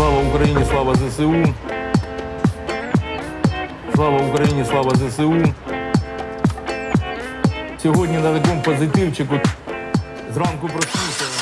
Слава Україні, слава ЗСУ. Слава Україні, слава ЗСУ. Сьогодні на такому позитивчику зранку проснувся.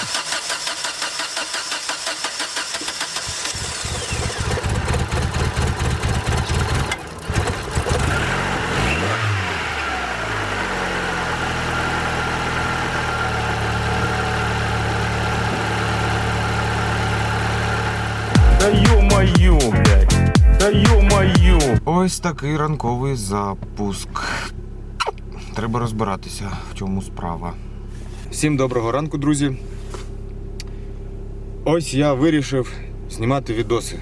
Ось такий ранковий запуск. Треба розбиратися, в чому справа. Всім доброго ранку, друзі. Ось я вирішив знімати відоси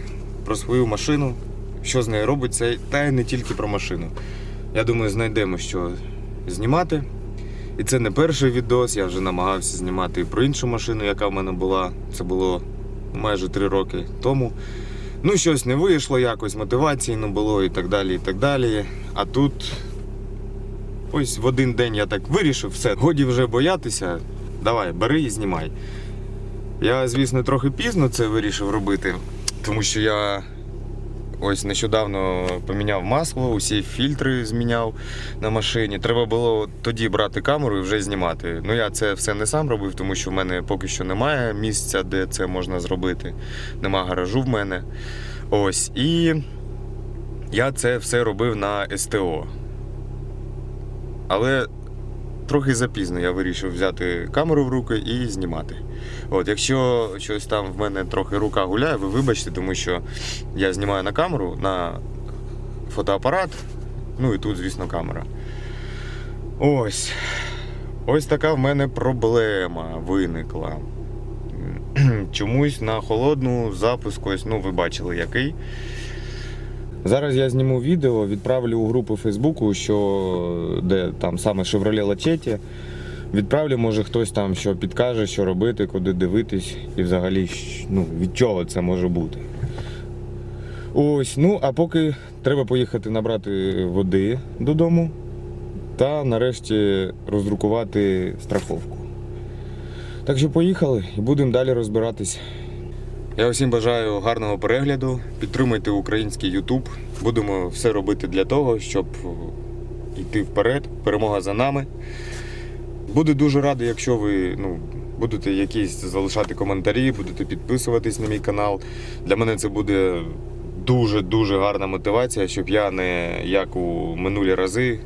про свою машину, що з нею робиться, та й не тільки про машину. Я думаю, знайдемо що знімати. І це не перший відос, я вже намагався знімати і про іншу машину, яка в мене була. Це було майже три роки тому. Ну, щось не вийшло, якось мотивації не було і так далі. і так далі. А тут ось в один день я так вирішив, все, годі вже боятися. Давай, бери і знімай. Я, звісно, трохи пізно це вирішив робити, тому що я ось нещодавно поміняв масло, усі фільтри зміняв на машині. Треба було тоді брати камеру і вже знімати. Ну я це все не сам робив, тому що в мене поки що немає місця, де це можна зробити. Нема гаражу в мене. Ось. І я це все робив на СТО. Але трохи запізно я вирішив взяти камеру в руки і знімати. От, якщо щось там в мене трохи рука гуляє, ви вибачте, тому що я знімаю на камеру, на фотоапарат, ну і тут, звісно, камера. Ось. Ось така в мене проблема виникла. Чомусь на холодну запуск, ось, ну ви бачили який. Зараз я зніму відео, відправлю у групу Фейсбуку, що де там саме Chevrolet Lachetti. Відправлю, може хтось там що підкаже, що робити, куди дивитись і взагалі ну, від чого це може бути. Ось, ну а поки треба поїхати набрати води додому та нарешті роздрукувати страховку. Так що поїхали і будемо далі розбиратись. Я усім бажаю гарного перегляду. Підтримуйте український YouTube. Будемо все робити для того, щоб йти вперед. Перемога за нами. Буду дуже радий, якщо ви ну, будете якісь залишати коментарі, будете підписуватись на мій канал. Для мене це буде дуже-дуже гарна мотивація, щоб я не як у минулі рази.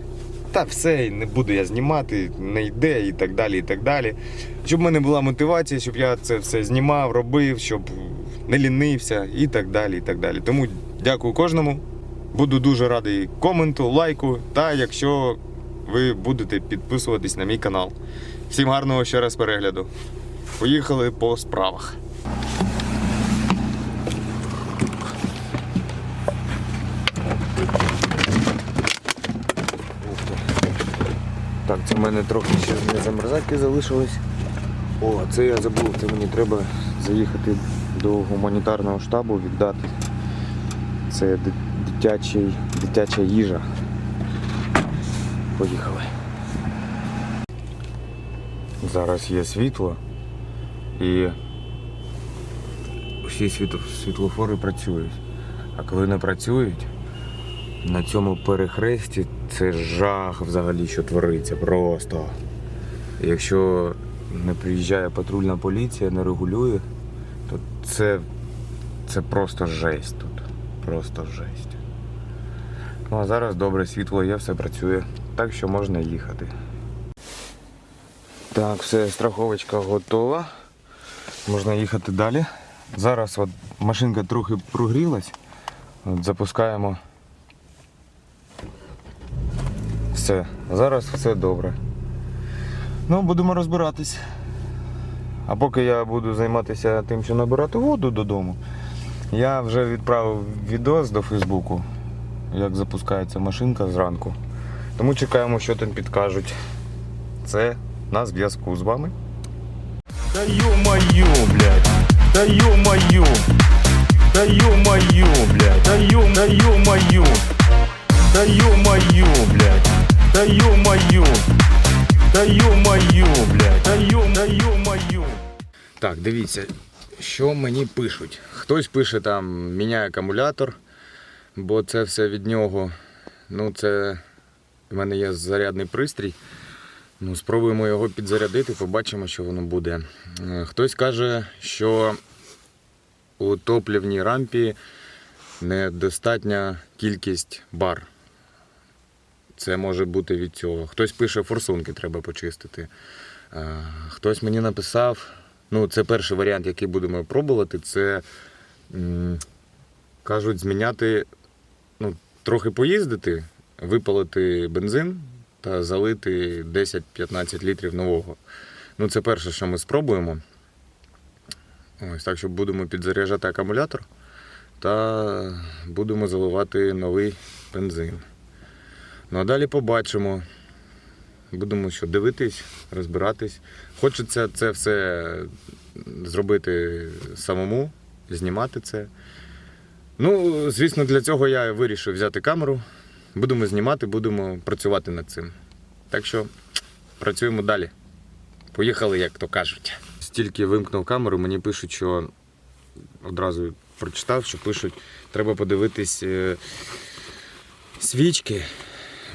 Та все, не буду я знімати, не йде і так далі. і так далі. Щоб в мене була мотивація, щоб я це все знімав, робив, щоб не лінився і так далі. і так далі. Тому дякую кожному. Буду дуже радий коменту, лайку та якщо ви будете підписуватись на мій канал. Всім гарного ще раз перегляду. Поїхали по справах. Так, це в мене трохи ще не замерзаки залишились. О, це я забув, це мені треба заїхати до гуманітарного штабу, віддати. Це дитячий, дитяча їжа. Поїхали. Зараз є світло і всі світло- світлофори працюють. А коли не працюють, на цьому перехресті це жах взагалі, що твориться просто. Якщо не приїжджає патрульна поліція, не регулює, то це, це просто жесть тут. Просто жесть. Ну а зараз добре світло є, все працює. Так що можна їхати. Так, все, страховочка готова. Можна їхати далі. Зараз от машинка трохи прогрілась. От запускаємо. Все, зараз все добре. Ну, будемо розбиратись. А поки я буду займатися тим, що набирати воду додому, я вже відправив відос до Фейсбуку, як запускається машинка зранку. Тому чекаємо, що там підкажуть. Це на зв'язку з вами. Да ё-моё, блядь! Да ё-моё! Да ё-моё, блядь! Да ё, да ё-моё! Да ё-моё, блядь! Да ё-моё! Да ё-моё, блядь! Да ё, да ё-моё! Так, дивіться, що мені пишуть? Хтось пише там міняє акумулятор, бо це все від нього. Ну, це в мене є зарядний пристрій. Ну, спробуємо його підзарядити, побачимо, що воно буде. Е, Хтось каже, що у топлівній рампі недостатня кількість бар. Це може бути від цього. Хтось пише, форсунки треба почистити. Е, Хтось мені написав, ну це перший варіант, який будемо пробувати, це кажуть зміняти, ну, трохи поїздити, випалити бензин та залити 10-15 літрів нового. Ну, це перше, що ми спробуємо. Ось так що будемо підзаряджати акумулятор та будемо заливати новий бензин. Ну а далі побачимо. Будемо що дивитись, розбиратись. Хочеться це все зробити самому, знімати це. Ну, звісно, для цього я вирішив взяти камеру. Будемо знімати, будемо працювати над цим. Так що працюємо далі. Поїхали, як то кажуть. Стільки вимкнув камеру, мені пишуть, що одразу прочитав, що пишуть, треба подивитись е, свічки.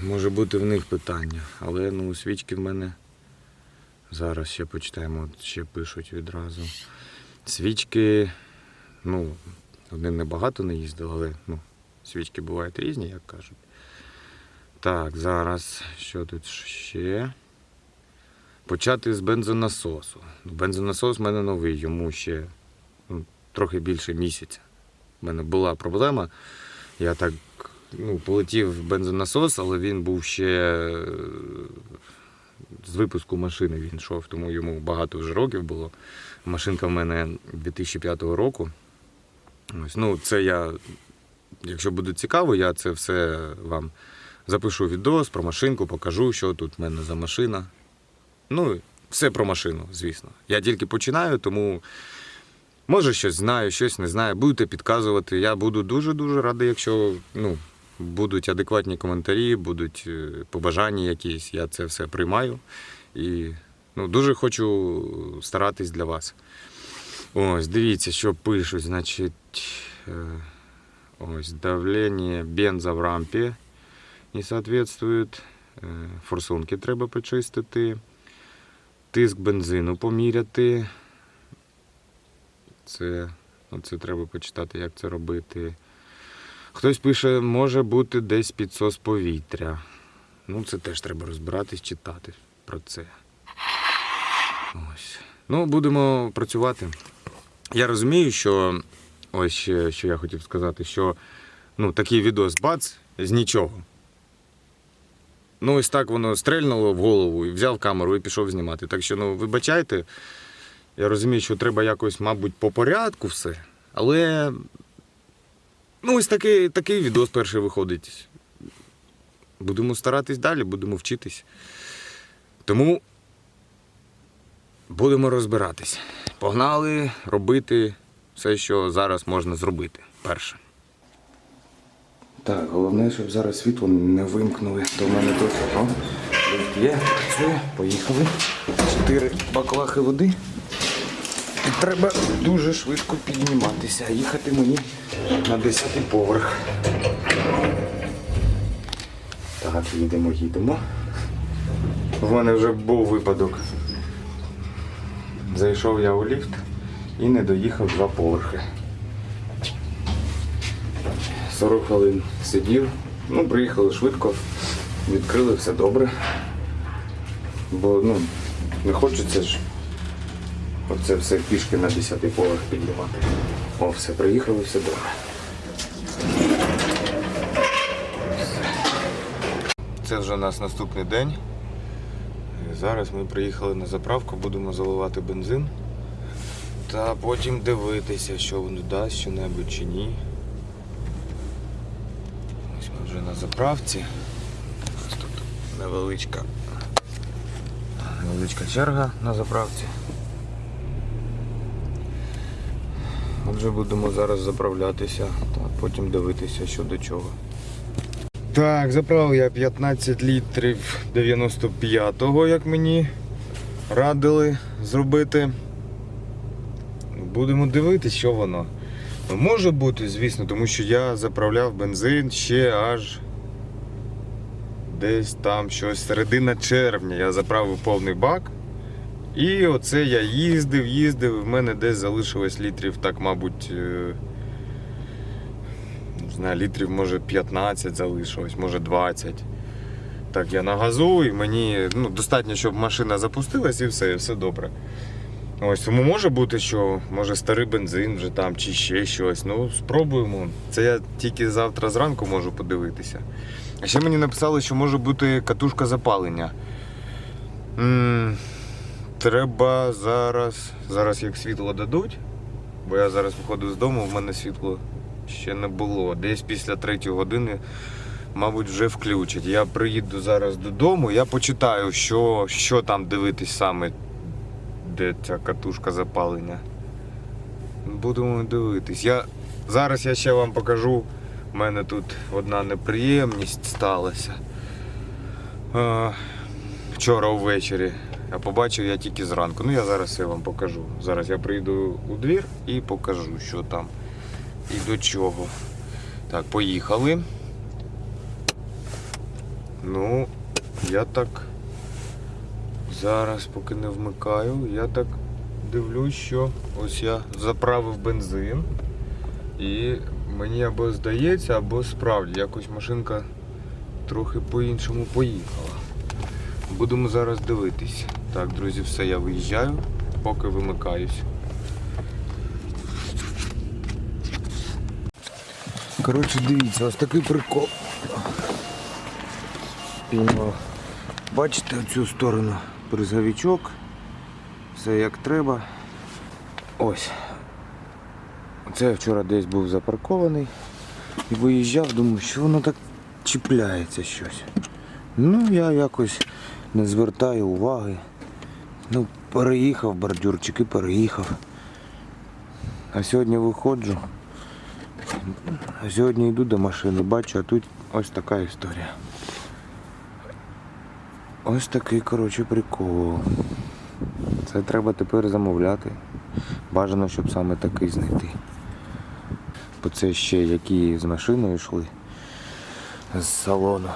Може бути в них питання. Але ну, свічки в мене. Зараз ще почитаємо, от ще пишуть відразу. Свічки, ну, вони небагато не їздили, але ну, свічки бувають різні, як кажуть. Так, зараз що тут ще? Почати з бензонасосу. Ну, Бензонасос в мене новий, йому ще ну, трохи більше місяця. У мене була проблема. Я так ну, полетів бензонасос, але він був ще е, з випуску машини він йшов, тому йому багато вже років було. Машинка в мене 2005 року. Ось, ну, це я, якщо буде цікаво, я це все вам запишу відос про машинку, покажу, що тут в мене за машина. Ну, все про машину, звісно. Я тільки починаю, тому може щось знаю, щось не знаю. Будете підказувати. Я буду дуже-дуже радий, якщо ну, будуть адекватні коментарі, будуть е, побажання якісь. Я це все приймаю. І ну, дуже хочу старатись для вас. Ось, дивіться, що пишуть. Значить, е, ось давлення бенза в рампі не соответствует. Е, Форсунки треба почистити. Тиск бензину поміряти. Це, ну, це треба почитати, як це робити. Хтось пише, може бути десь підсос повітря. Ну, це теж треба розбиратись, читати про це. Ось. Ну, будемо працювати. Я розумію, що ось що я хотів сказати, що ну, такий відос бац з нічого. Ну, ось так воно стрельнуло в голову і взяв камеру і пішов знімати. Так що, ну, вибачайте, я розумію, що треба якось, мабуть, по порядку все. Але ну, ось такий, такий відос перший виходить. Будемо старатись далі, будемо вчитись. Тому будемо розбиратись. Погнали робити все, що зараз можна зробити. Перше. Так, головне, щоб зараз світло не вимкнули. В мене тут о, є, працює, поїхали. Чотири баклахи води. Треба дуже швидко підніматися. Їхати мені на 10-й поверх. Так, їдемо, їдемо. В мене вже був випадок. Зайшов я у ліфт і не доїхав два поверхи. 40 хвилин сидів. Ну, приїхали швидко, відкрили все добре. Бо ну, не хочеться ж оце все пішки на 10-й поверх піднімати. О, все, приїхали, все добре. Це вже у нас наступний день. Зараз ми приїхали на заправку, будемо заливати бензин. Та потім дивитися, що воно дасть, що-небудь чи ні. Ось ми вже на заправці. Ось тут невеличка, невеличка черга на заправці. Отже, будемо зараз заправлятися та потім дивитися, що до чого. Так, заправив я 15 літрів 95-го, як мені радили зробити. будемо дивитися, що воно. Ну, Може бути, звісно, тому що я заправляв бензин ще аж десь там щось середина червня. Я заправив повний бак. І оце я їздив, їздив, в мене десь залишилось літрів, так, мабуть, е, не знаю, літрів може 15 залишилось, може 20. Так, я на газу і мені ну, достатньо, щоб машина запустилась і все, і все добре. Ось тому може бути, що може старий бензин вже там чи ще щось. Ну, спробуємо. Це я тільки завтра зранку можу подивитися. А ще мені написали, що може бути катушка запалення. м треба зараз. Зараз як світло дадуть, бо я зараз виходив з дому, в мене світло ще не було. Десь після третьої години, мабуть, вже включать. Я приїду зараз додому, я почитаю, що, що там дивитись саме, де ця катушка запалення. Будемо дивитись. Я, зараз я ще вам покажу. У мене тут одна неприємність сталася. Вчора ввечері. Я побачив я тільки зранку. Ну я зараз все вам покажу. Зараз я прийду у двір і покажу, що там і до чого. Так, поїхали. Ну, я так зараз, поки не вмикаю, я так дивлюсь, що ось я заправив бензин. І мені або здається, або справді якось машинка трохи по-іншому поїхала. Будемо зараз дивитись. Так, друзі, все, я виїжджаю, поки вимикаюсь. Коротше, дивіться, ось такий прикол. Піймав. Бачите оцю сторону призовичок. Все як треба. Ось. Це я вчора десь був запаркований і виїжджав, думаю, що воно так чіпляється щось. Ну, я якось не звертаю уваги. Ну, переїхав бордюрчик і переїхав. А сьогодні виходжу. А сьогодні йду до машини, бачу, а тут ось така історія. Ось такий, коротше, прикол. Це треба тепер замовляти. Бажано, щоб саме такий знайти. Бо це ще які з машиною йшли з салону.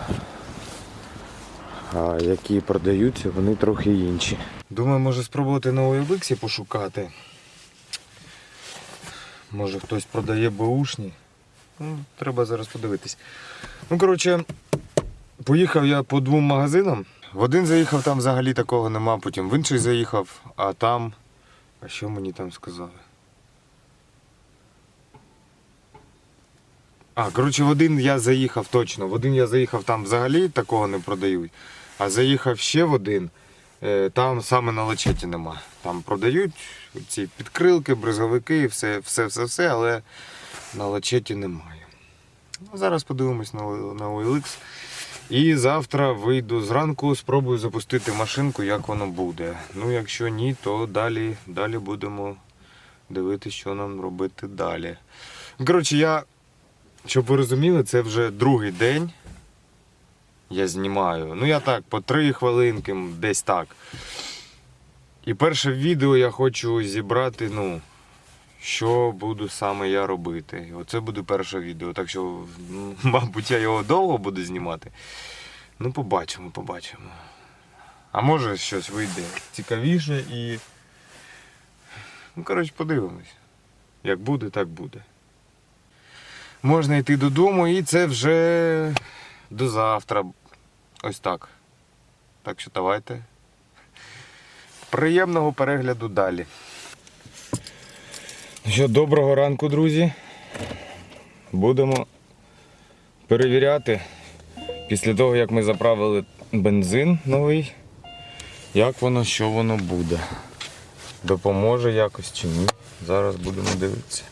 А які продаються, вони трохи інші. Думаю, може спробувати на OLX пошукати. Може хтось продає беушні. Ну, треба зараз подивитись. Ну, коротше, поїхав я по двом магазинам. В один заїхав, там взагалі такого нема, потім в інший заїхав, а там. А що мені там сказали? А, коротше, в один я заїхав точно. В один я заїхав, там взагалі такого не продають. А заїхав ще в один, е, там саме на лачеті нема. Там продають ці підкрилки, бризговики, все, все, все, все, але на лачеті немає. Ну, зараз подивимось на, на OLX. І завтра вийду зранку, спробую запустити машинку, як воно буде. Ну, якщо ні, то далі, далі будемо дивитися, що нам робити далі. Коротше, я, щоб ви розуміли, це вже другий день. Я знімаю. Ну, я так, по три хвилинки, десь так. І перше відео я хочу зібрати, ну, що буду саме я робити. Оце буде перше відео. Так що, мабуть, я його довго буду знімати. Ну, побачимо, побачимо. А може щось вийде цікавіше і. Ну, коротше, подивимось. Як буде, так буде. Можна йти додому, і це вже до завтра. Ось так. Так що давайте. Приємного перегляду далі. Ну Що, доброго ранку, друзі. Будемо перевіряти після того, як ми заправили бензин новий, як воно, що воно буде. Допоможе якось чи ні. Зараз будемо дивитися.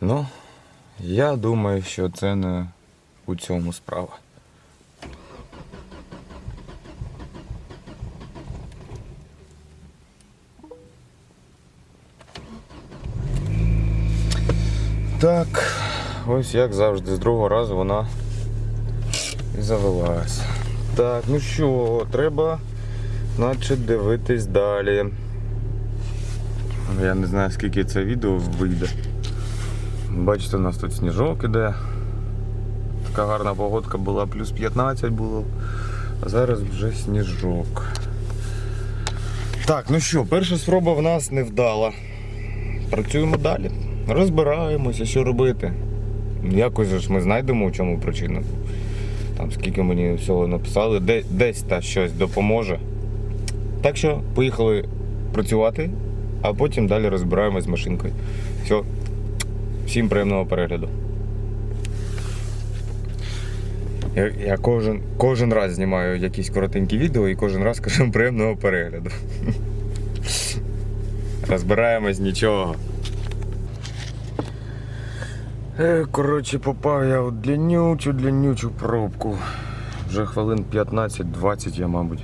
Ну, я думаю, що це не у цьому справа. Так, ось як завжди, з другого разу вона і завелась. Так, ну що, треба Значить, дивитись далі. Я не знаю, скільки це відео вийде. Бачите, у нас тут сніжок іде. Така гарна погодка була, плюс 15 було. А зараз вже сніжок. Так, ну що, перша спроба в нас не вдала. Працюємо далі. Розбираємося, що робити. Якось ж ми знайдемо, в чому причина. Там скільки мені всього написали, де, десь та щось допоможе. Так що поїхали працювати, а потім далі розбираємось з машинкою. Все. Всім приємного перегляду. Я, я кожен, кожен раз знімаю якісь коротенькі відео і кожен раз кажу приємного перегляду. Розбираємось нічого. Е, Коротше, попав я у длиннючу, длиннючу пробку. Вже хвилин 15-20 я, мабуть.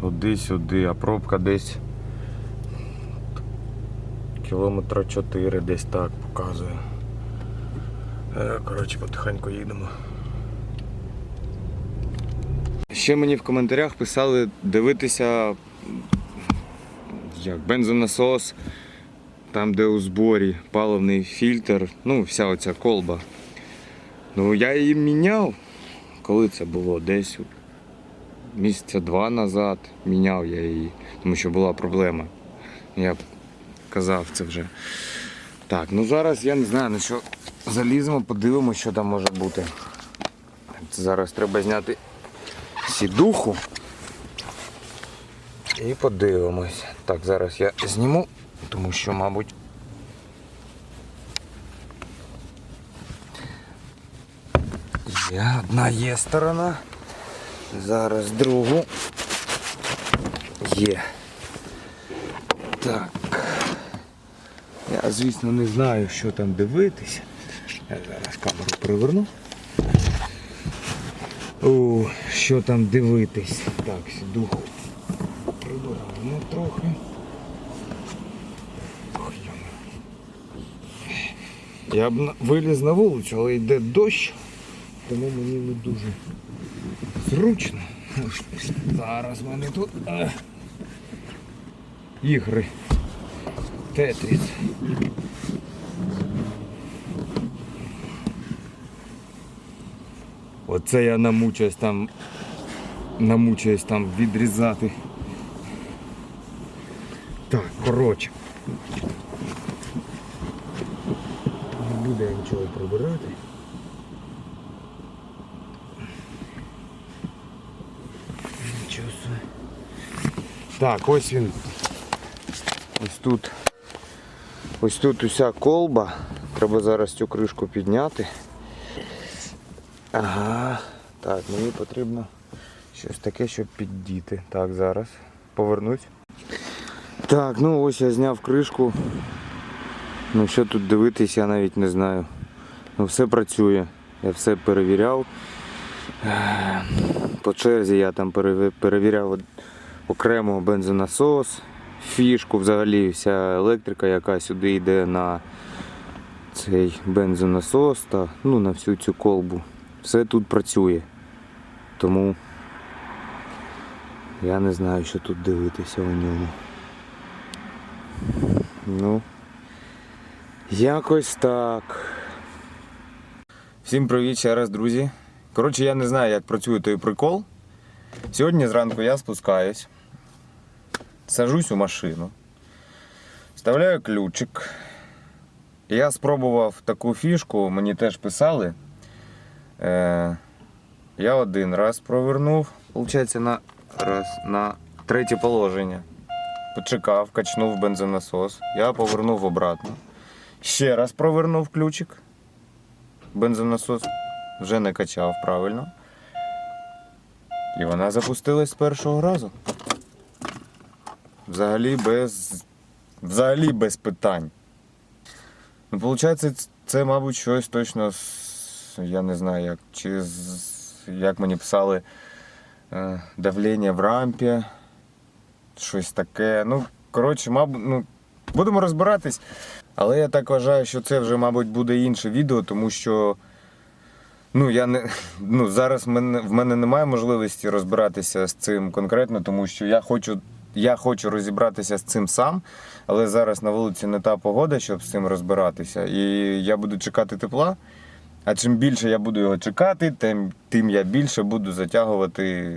Туди-сюди, а пробка десь кілометра 4 десь так показує. Е, Коротше, потихеньку їдемо. Ще мені в коментарях писали дивитися як бензонасос, там де у зборі паливний фільтр, ну, вся оця колба. Ну, я її міняв, коли це було? Десь місяця два назад міняв я її, тому що була проблема. Я казав це вже. Так, ну зараз я не знаю, на що заліземо, подивимося, що там може бути. Це зараз треба зняти сідуху. І подивимось. Так, зараз я зніму, тому що, мабуть. Є, одна є сторона. Зараз другу. Є. Так. Я, звісно, не знаю, що там дивитися. Я зараз камеру приверну. О, що там дивитись? Так, сідуху прибираємо трохи. Я б виліз на вулицю, але йде дощ, тому мені не дуже зручно. Зараз мене тут е, ігри. Тетріс. Оце я намучаюсь там намучаюсь там відрізати. Так, коротше. Не буде я нічого прибирати. Нічого. Так, ось він. Ось тут. Ось тут уся колба. Треба зараз цю кришку підняти. Ага. Так, мені потрібно щось таке, щоб піддіти. Так, зараз. Повернусь. Так, ну ось я зняв кришку. Ну що тут дивитись, я навіть не знаю. Ну все працює. Я все перевіряв. По черзі я там перевіряв окремо бензонасос, фішку, взагалі вся електрика, яка сюди йде на цей бензонасос та ну, на всю цю колбу. Все тут працює. Тому я не знаю, що тут дивитися у ньому. Ну, якось так. Всім привіт ще раз, друзі. Коротше, я не знаю, як працює той прикол. Сьогодні зранку я спускаюсь, сажусь у машину, вставляю ключик. Я спробував таку фішку, мені теж писали. Е, я один раз провернув, виходить, на, раз, на третє положення. Почекав, качнув бензонасос. Я повернув обратно. Ще раз провернув ключик. Бензонасос вже не качав правильно. І вона запустилась з першого разу. Взагалі без. Взагалі без питань. Ну, виходить, це, мабуть, щось точно я не знаю, як, чи як мені писали е, давлення в рампі щось таке. Ну, коротше, мабуть, ну, будемо розбиратись. Але я так вважаю, що це вже, мабуть, буде інше відео, тому що Ну, я не ну зараз в в мене немає можливості розбиратися з цим конкретно, тому що я хочу, я хочу розібратися з цим сам, але зараз на вулиці не та погода, щоб з цим розбиратися. І я буду чекати тепла. А чим більше я буду його чекати, тим, тим я більше буду затягувати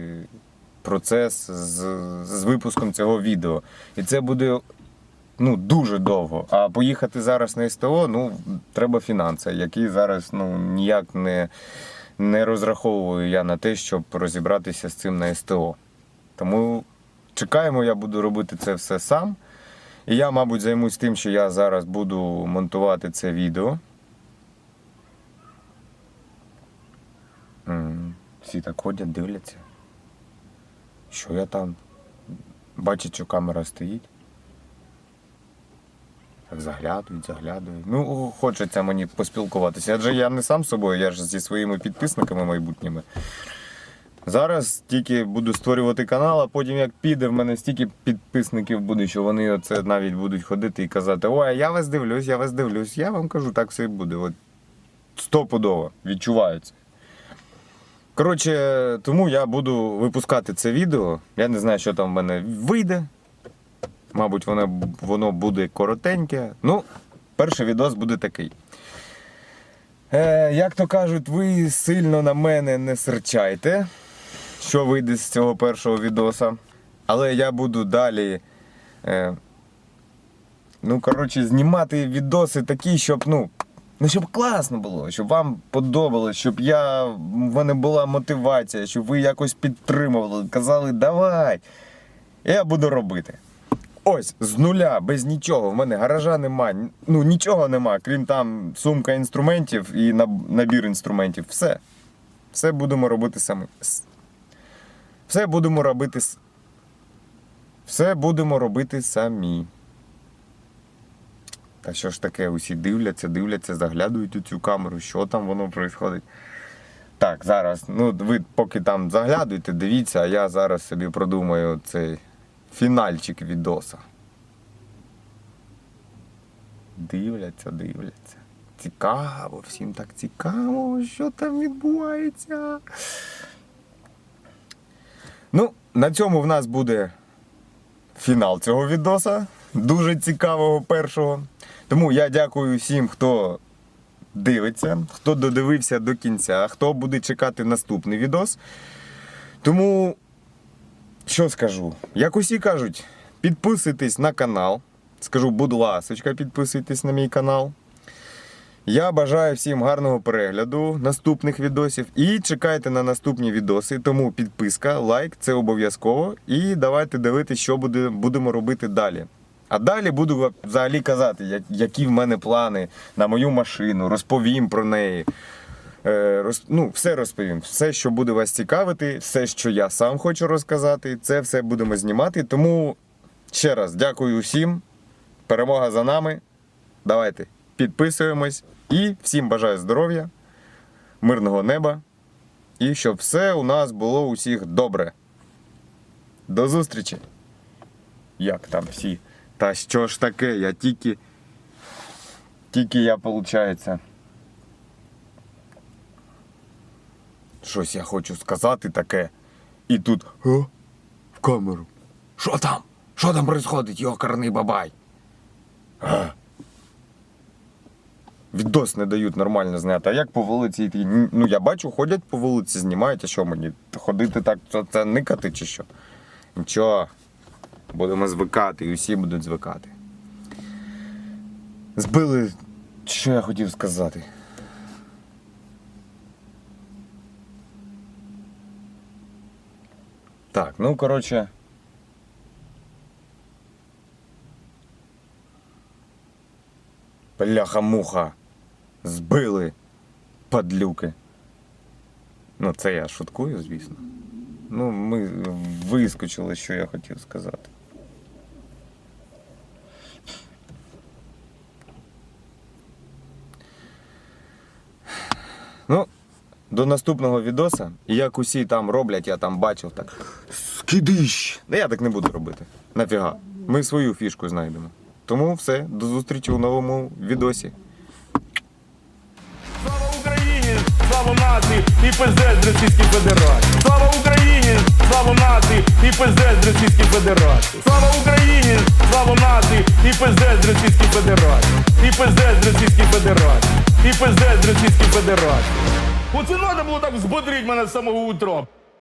процес з, з випуском цього відео. І це буде ну, дуже довго. А поїхати зараз на СТО, ну, треба фінанси, які зараз ну, ніяк не, не розраховую я на те, щоб розібратися з цим на СТО. Тому чекаємо, я буду робити це все сам. І я, мабуть, займусь тим, що я зараз буду монтувати це відео. Всі так ходять, дивляться. Що я там? Бачать, що камера стоїть. Так заглядують, заглядують. Ну, хочеться мені поспілкуватися. Адже я не сам собою, я ж зі своїми підписниками майбутніми. Зараз тільки буду створювати канал, а потім як піде, в мене стільки підписників буде, що вони оце навіть будуть ходити і казати: Ой, я вас дивлюсь, я вас дивлюсь. Я вам кажу, так все і буде. От стопудово відчувається. Коротше, тому я буду випускати це відео. Я не знаю, що там в мене вийде. Мабуть, воно, воно буде коротеньке. Ну, перший відос буде такий. Е, як то кажуть, ви сильно на мене не серчайте, що вийде з цього першого відоса. Але я буду далі. Е, ну, коротше, знімати відоси такі, щоб, ну, ну, щоб класно було, щоб вам подобалось, щоб я, в мене була мотивація, щоб ви якось підтримували, казали, давай. Я буду робити. Ось з нуля, без нічого. В мене гаража нема, ну нічого нема, крім там сумка інструментів і наб- набір інструментів. Все. Все будемо робити самі. Все будемо робити. Все будемо робити самі. Та що ж таке, усі дивляться, дивляться, заглядують у цю камеру, що там воно відбувається. Так, зараз, ну ви поки там заглядуєте, дивіться, а я зараз собі продумаю цей фінальчик відоса. Дивляться, дивляться. Цікаво, всім так цікаво, що там відбувається. Ну, на цьому в нас буде фінал цього відоса. Дуже цікавого першого. Тому я дякую всім, хто дивиться, хто додивився до кінця, хто буде чекати наступний відос. Тому що скажу? Як усі кажуть, підписуйтесь на канал. Скажу, будь ласочка, підписуйтесь на мій канал. Я бажаю всім гарного перегляду наступних відосів і чекайте на наступні відоси. Тому підписка, лайк це обов'язково. І давайте дивитися, що буде, будемо робити далі. А далі буду взагалі казати, які в мене плани на мою машину, розповім про неї. Е, роз, ну, все розповім. Все, що буде вас цікавити, все, що я сам хочу розказати, це все будемо знімати. Тому ще раз дякую всім. Перемога за нами. Давайте підписуємось і всім бажаю здоров'я, мирного неба і щоб все у нас було усіх добре. До зустрічі. Як там всі? Та що ж таке? Я тільки. Тільки я, виходить. Щось я хочу сказати таке. І тут. О, в камеру. Що там? Що там происходить, йокарний бабай? А? Відос не дають нормально зняти. А як по вулиці йти? Ну я бачу, ходять по вулиці, знімають, а що мені? Ходити так, це, це никати чи що? Нічого. Будемо звикати, і усі будуть звикати. Збили. Що я хотів сказати? Так, ну коротше. Бляха-муха. Збили падлюки. Ну, це я шуткую, звісно. Ну, ми вискочили, що я хотів сказати. Ну, до наступного відоса. Як усі там роблять, я там бачив так. Скидищ! Да я так не буду робити. Нафіга. Ми свою фішку знайдемо. Тому все, до зустрічі у новому відосі. І пиздець з Російської Федерації. Слава Україні, слава нації і пиздець з Російській Федерації. Слава Україні, слава нації і пиздець з Російської Федерації. І пиздець з Російській Федерації. І пиздець з Російської Федерації. Оце треба було так збодрити мене з самого утра.